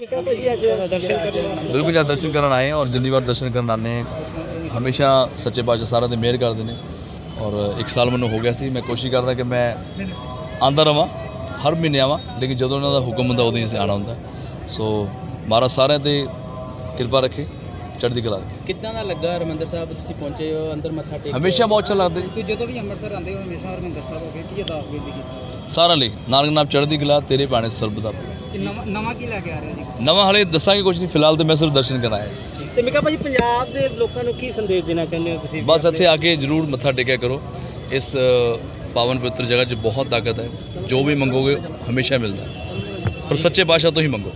ਬਿਲਕੁਲ ਜਦ ਦਰਸ਼ਨ ਕਰਨ ਆਏ ਔਰ ਜਿੰਨੀ ਵਾਰ ਦਰਸ਼ਨ ਕਰਨ ਹਾਂ ਹਮੇਸ਼ਾ ਸੱਚੇ ਪਾਤਸ਼ਾਹ ਸਾਰਿਆਂ ਦੇ ਮਿਹਰ ਕਰਦੇ ਨੇ। ਔਰ ਇੱਕ ਸਾਲ ਮੈਨੂੰ ਹੋ ਗਿਆ ਸੀ ਮੈਂ ਕੋਸ਼ਿਸ਼ ਕਰਦਾ ਕਿ ਮੈਂ ਆਂਦਾ ਰਵਾਂ ਹਰ ਮਹੀਨੇ ਆਵਾਂ ਲੇਕਿਨ ਜਦੋਂ ਉਹਨਾਂ ਦਾ ਹੁਕਮ ਹੁੰਦਾ ਉਦੋਂ ਹੀ ਆਉਣਾ ਹੁੰਦਾ। ਸੋ ਮਹਾਰਾਜ ਸਾਰਿਆਂ ਤੇ ਕਿਰਪਾ ਰੱਖੇ ਚੜ੍ਹਦੀ ਕਲਾ ਕਿੱਦਾਂ ਦਾ ਲੱਗਾ ਹਰਮੰਦਰ ਸਾਹਿਬ? ਤੁਸੀਂ ਪਹੁੰਚੇ ਹੋ ਅੰਦਰ ਮੱਥਾ ਟੇਕ ਹਮੇਸ਼ਾ ਬਹੁਤ ਅੱਛਾ ਲੱਗਦਾ ਤੁਸੀਂ ਜਦੋਂ ਵੀ ਅੰਮ੍ਰਿਤਸਰ ਆਉਂਦੇ ਹੋ ਹਮੇਸ਼ਾ ਹਰਮੰਦਰ ਸਾਹਿਬ ਹੋ ਕੇ ਕੀ ਅਰਦਾਸ ਬੇਨਤੀ ਕੀਤੀ? ਸਾਰਿਆਂ ਲਈ ਨਾਨਕ ਨਾਮ ਚੜ੍ਹਦੀ ਕਲਾ ਤੇਰੇ ਬਾਣੇ ਸਰਬ ਦਾ। ਨਵਾਂ ਨਵਾਂ ਕੀ ਲੈ ਕੇ ਆ ਰਹੇ ਹੋ ਜੀ? ਨਵਾਂ ਹਲੇ ਦੱਸਾਂਗੇ ਕੁਝ ਨਹੀਂ ਫਿਲਹਾਲ ਤੇ ਮੈਂ ਸਿਰਫ ਦਰਸ਼ਨ ਕਰਨ ਆਇਆ। ਤੇ ਮੈਂ ਕਿਹਾ ਭਾਜੀ ਪੰਜਾਬ ਦੇ ਲੋਕਾਂ ਨੂੰ ਕੀ ਸੰਦੇਸ਼ ਦੇਣਾ ਚਾਹੁੰਦੇ ਹੋ ਤੁਸੀਂ? ਬਸ ਇੱਥੇ ਆ ਕੇ ਜਰੂਰ ਮੱਥਾ ਟੇਕਿਆ ਕਰੋ। ਇਸ ਅ, ਪਾਵਨ ਪਵਿੱਤਰ ਜਗ੍ਹਾ 'ਚ ਬਹੁਤ ਤਾਕਤ ਹੈ। ਜੋ ਵੀ ਮੰਗੋਗੇ ਹਮੇਸ਼ਾ ਮਿਲਦਾ। ਹੈ। ਪਰ ਸੱਚੇ ਪਾਤਸ਼ਾਹ ਤੋਂ ਹੀ ਮੰਗੋ।